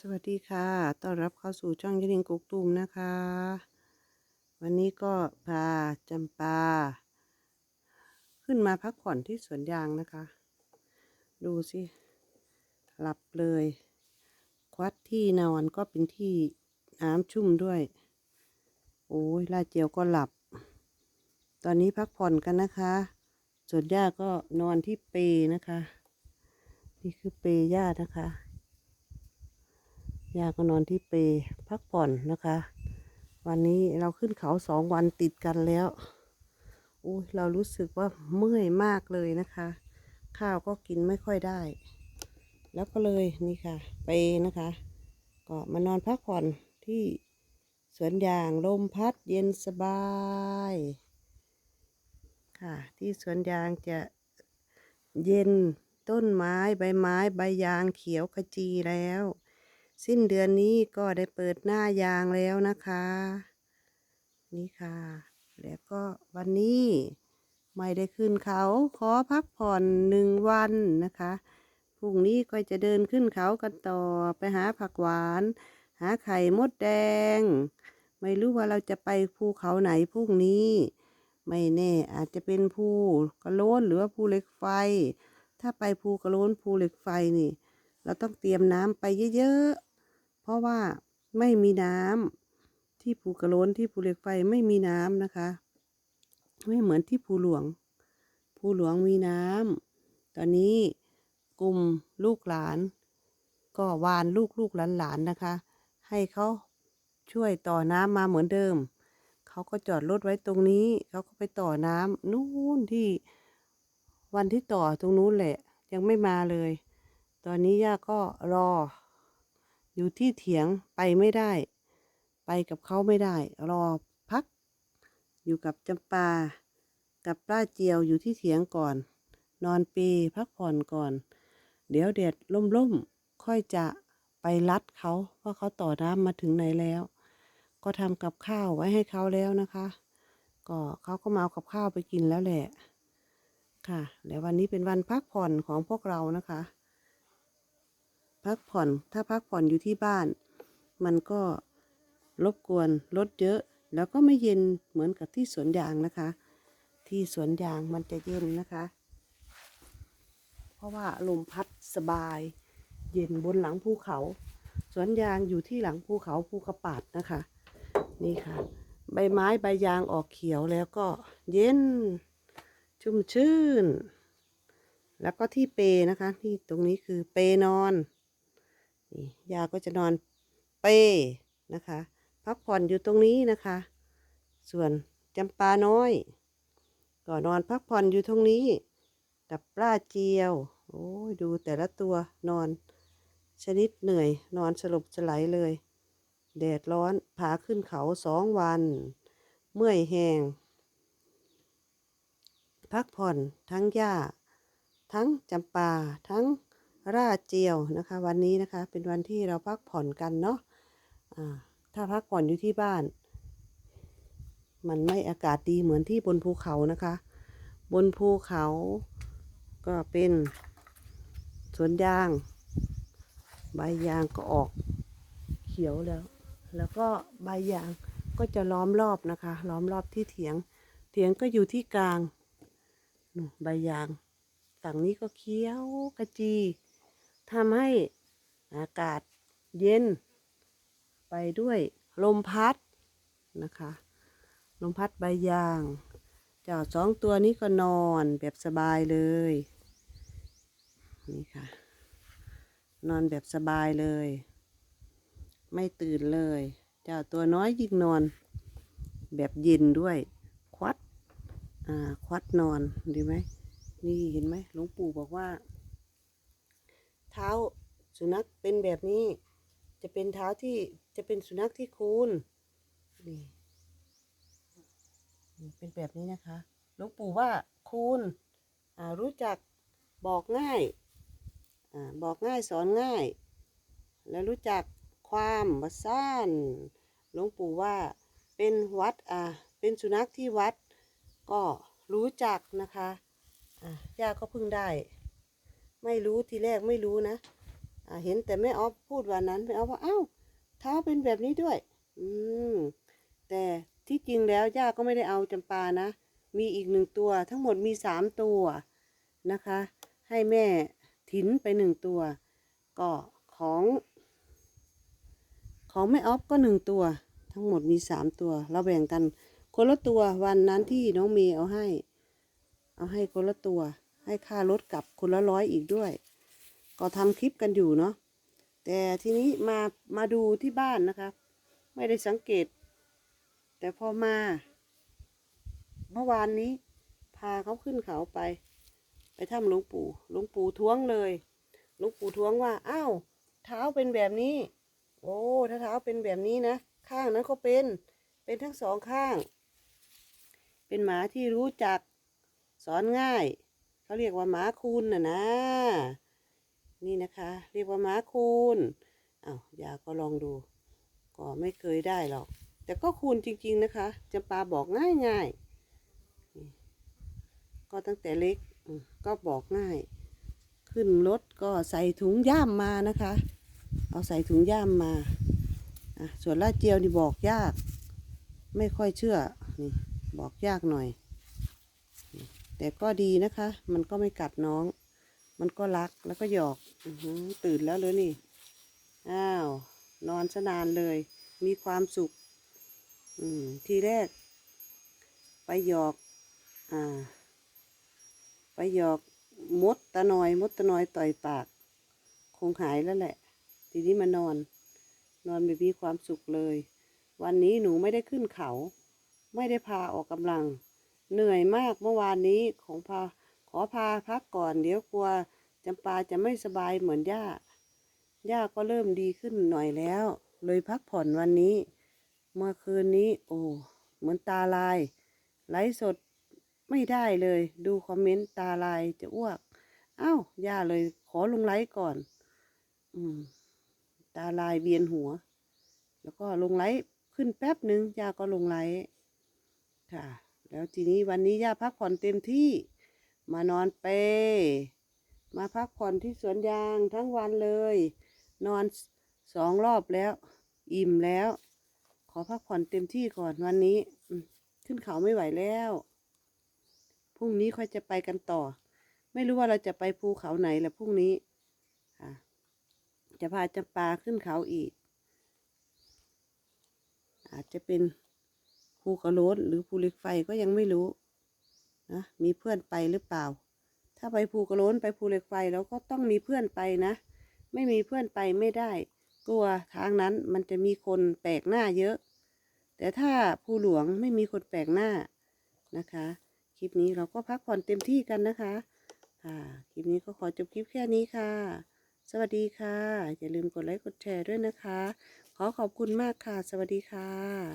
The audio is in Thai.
สวัสดีค่ะ ต้อนรับเข้าสู่ช่องยดิงกุกตูมนะคะ วันนี้ก็พาจำปา ขึ้นมาพักผ่อนที่สวนยางนะคะ ดูสิหลับเลย ควัดที่นอนก็เป็นที่น้ำชุ่มด้วย โอ้ยลาเจียวก็หลับ ตอนนี้พักผ่อนกันนะคะส่วนย่าก็นอนที่เปนะคะ นี่คือเปย่านะคะ ยาก็นอนที่เปพักผ่อนนะคะ วันนี้เราขึ้นเขาสองวันติดกันแล้วอุ้ยเรารู้สึกว่าเมื่อยมากเลยนะคะ ข้าวก็กินไม่ค่อยได้ แล้วก็เลยนี่ค่ะ เปนะคะ ก็มานอนพักผ่อนที่สวนยางลมพัดเย็นสบาย ค่ะ ที่สวนยางจะเย็นต้นไม้ใบไม้ใบยางเขียวขจีแล้ว สิ้นเดือนนี้ก็ได้เปิดหน้ายางแล้วนะคะ นี่ค่ะ แล้วก็วันนี้ไม่ได้ขึ้นเขาขอพักผ่อนหนึ่งวันนะคะพรุ่งนี้ก็จะเดินขึ้นเขากันต่อไปหาผักหวาน หาไข่มดแดง ไม่รู้ว่าเราจะไปภูเขาไหนพรุ่งนี้ ไม่แน่อาจจะเป็นภูกระโลนหรือว่าภูเหล็กไฟ ถ้าไปภูกระโลนภูเหล็กไฟนี่ เราต้องเตรียมน้ำไปเยอะๆ เพราะว่าไม่มีน้ำที่ภูกระโล้นที่ภูเหล็กไฟไม่มีน้ำนะคะ ไม่เหมือนที่ภูหลวง ภูหลวงมีน้ำตอนนี้กลุ่มลูกหลาน ก็วานลูกลูกหลานหลานๆนะคะ ให้เขาช่วยต่อน้ำมาเหมือนเดิม เขาก็จอดรถไว้ตรงนี้ เขาก็ไปต่อน้ำนู่นที่วันที่ต่อตรงนู้นแหละ ยังไม่มาเลย ตอนนี้ย่าก็รอ อยู่ที่เถียงไปไม่ได้ ไปกับเขาไม่ได้ รอพัก อยู่กับจำปา กับป้าเจียวอยู่ที่เถียงก่อน นอนปีพักผ่อนก่อน เดี๋ยวแดดล่มๆค่อยจะไปรัดเขาว่าเขาต่อน้ำมาถึงไหนแล้ว ก็ทำกับข้าวไว้ให้เขาแล้วนะคะ ก็เขาก็มาเอากับข้าวไปกินแล้วแหละค่ะ แล้ววันนี้เป็นวันพักผ่อนของพวกเรานะคะ พักผ่อน ถ้าพักผ่อนอยู่ที่บ้าน มันก็รบกวนรถเยอะ แล้วก็ไม่เย็นเหมือนกับที่สวนยางนะคะ ที่สวนยางมันจะเย็นนะคะ เพราะว่าลมพัดสบาย เย็นบนหลังภูเขา สวนยางอยู่ที่หลังภูเขาภูกระปาดนะคะ นี่ค่ะ ใบไม้ใบยางออกเขียวแล้วก็เย็นชุ่มชื่น แล้วก็ที่เปนะคะ ที่ตรงนี้คือเปนอน นี่ยาก็จะนอนเป้นะคะ พักผ่อนอยู่ตรงนี้นะคะ ส่วนจำปาน้อย ก็นอนพักผ่อนอยู่ตรงนี้ กับปลาเจียว โอ้ยดูแต่ละตัวนอน ชนิดเหนื่อย นอนสลบสลายเลย แดดร้อนพาขึ้นเขาสองวัน เมื่อยแหงพักผ่อนทั้งหญ้า ทั้งจำปาทั้ง ราดเจียวนะคะ วันนี้นะคะเป็นวันที่เราพักผ่อนกันเนาะอ่าถ้าพักผ่อนอยู่ที่บ้าน มันไม่อากาศดีเหมือนที่บนภูเขานะคะ บนภูเขาก็เป็นสวนยาง ใบยางก็ออกเขียวแล้ว แล้วก็ใบยางก็จะล้อมรอบนะคะ ล้อมรอบที่เถียง เถียงก็อยู่ที่กลางใบยางฝั่งนี้ก็เขียวกระจี ทำให้อากาศเย็น ไปด้วยลมพัดนะคะ ลมพัดใบยางเจ้าสองตัวนี้ก็นอนแบบสบายเลย นี่ค่ะ นอนแบบสบายเลย ไม่ตื่นเลย เจ้าตัวน้อยยิ่งนอน แบบเย็นด้วย ควัด อ่า ควัดนอนดีไหมนี่เห็นไหมหลวงปู่บอกว่า เท้าสุนัขเป็นแบบนี้ จะเป็นเท้าที่จะเป็นสุนัขที่คูนนี่เป็นแบบนี้นะคะหลวงปู่ว่าคูนรู้จักบอกง่ายอาบอกง่ายสอนง่าย แล้วรู้จักความบัซ่านหลวงปู่ว่าเป็นวัดอ่าเป็นสุนัขที่วัดก็รู้จักนะคะอะย่าก็เพิ่งได้ ไม่รู้ทีแรกไม่รู้นะอ่าเห็นแต่แม่ออฟพูดวันนั้นแม่ออฟว่าอ้าวเท้าเป็นแบบนี้ด้วย อืมแต่ที่จริงแล้วย่าก็ไม่ได้เอาจำปานะ มีอีกหนึ่งตัว ทั้งหมดมีสามตัวนะคะ ให้แม่ถินไปหนึ่งตัว ก็ของ ของแม่ออฟก็หนึ่งตัว ทั้งหมดมีสามตัว เราแบ่งกันคนละตัววันนั้นที่น้องเมย์เอาให้ เอาให้คนละตัว ให้ค่ารถกลับคนละร้อยอีกด้วย ก็ทำคลิปกันอยู่เนาะแต่ทีนี้มามาดูที่บ้านนะคะ ไม่ได้สังเกต แต่พอมา เมื่อวานนี้ พาเขาขึ้นเขาไป ไปถ้ำหลวงปู่หลวงปู่ท้วงเลยหลวงปู่ท้วงว่าอ้าวเท้าเป็นแบบนี้ โอ้ถ้าเท้าเป็นแบบนี้นะข้างนั้นก็เป็นเป็นทั้งสองข้าง เป็นหมาที่รู้จักสอนง่าย เขาเรียกว่าหมาคูนน่ะนะ นี่นะคะ เรียกว่าหมาคูนอ้าวยาก็ลองดู ก็ไม่เคยได้หรอก แต่ก็คูนจริง ๆนะคะจำปาบอกง่ายง่ายๆ ก็ตั้งแต่เล็กก็บอกง่าย ขึ้นรถก็ใส่ถุงย่ามมานะคะ เอาใส่ถุงย่ามมาส่วนลาดเจียวนี่บอกยาก ไม่ค่อยเชื่อนี่บอกยากหน่อย แต่ก็ดีนะคะ มันก็ไม่กัดน้อง มันก็รักแล้วก็หยอกอตื่นแล้วเลยนี่ อ้าว นอนซะนานเลย มีความสุข อืม ทีแรก ไปหยอก อ่า ไปหยอกมดตะนอยมดตะนอยต่อยปาก คงหายแล้วแหละ ทีนี้มานอน นอนแบบมีความสุขเลย วันนี้หนูไม่ได้ขึ้นเขา ไม่ได้พาออกกำลัง เหนื่อยมากเมื่อวานนี้ของพาขอพาพักก่อน เดี๋ยวกลัวจำปาจะไม่สบายเหมือนย่า ย่าก็เริ่มดีขึ้นหน่อยแล้ว เลยพักผ่อนวันนี้ เมื่อคืนนี้ โอ้ เหมือนตาลาย ไลฟ์สดไม่ได้เลย ดูคอมเมนต์ตาลายจะอ้วก อ้าว ย่าเลยขอลงไลฟ์ก่อน อืม ตาลายเวียนหัว แล้วก็ลงไลฟ์ขึ้นแป๊บหนึ่งย่าก็ลงไลฟ์ค่ะ แล้วทีนี้วันนี้ย่าพักผ่อนเต็มที่ มานอนเป มาพักผ่อนที่สวนยางทั้งวันเลย นอนสองรอบแล้ว อิ่มแล้ว ขอพักผ่อนเต็มที่ก่อนวันนี้ขึ้นเขาไม่ไหวแล้วพรุ่งนี้ค่อยจะไปกันต่อ ไม่รู้ว่าเราจะไปภูเขาไหนแหละพรุ่งนี้ะจะพาจำปาขึ้นเขาอีก อาจจะเป็น ภูกระโลนหรือภูเหล็กไฟก็ยังไม่รู้นะมีเพื่อนไปหรือเปล่า ถ้าไปภูกระโลนไปภูเหล็กไฟแล้วก็ต้องมีเพื่อนไปนะ ไม่มีเพื่อนไปไม่ได้ กลัวทางนั้นมันจะมีคนแปลกหน้าเยอะ แต่ถ้าภูหลวงไม่มีคนแปลกหน้านะคะ คลิปนี้เราก็พักผ่อนเต็มที่กันนะคะค่ะคลิปนี้ก็ขอจบคลิปแค่นี้ค่ะ สวัสดีค่ะ อย่าลืมกดไลค์กดแชร์ด้วยนะคะ ขอขอบคุณมากค่ะ สวัสดีค่ะ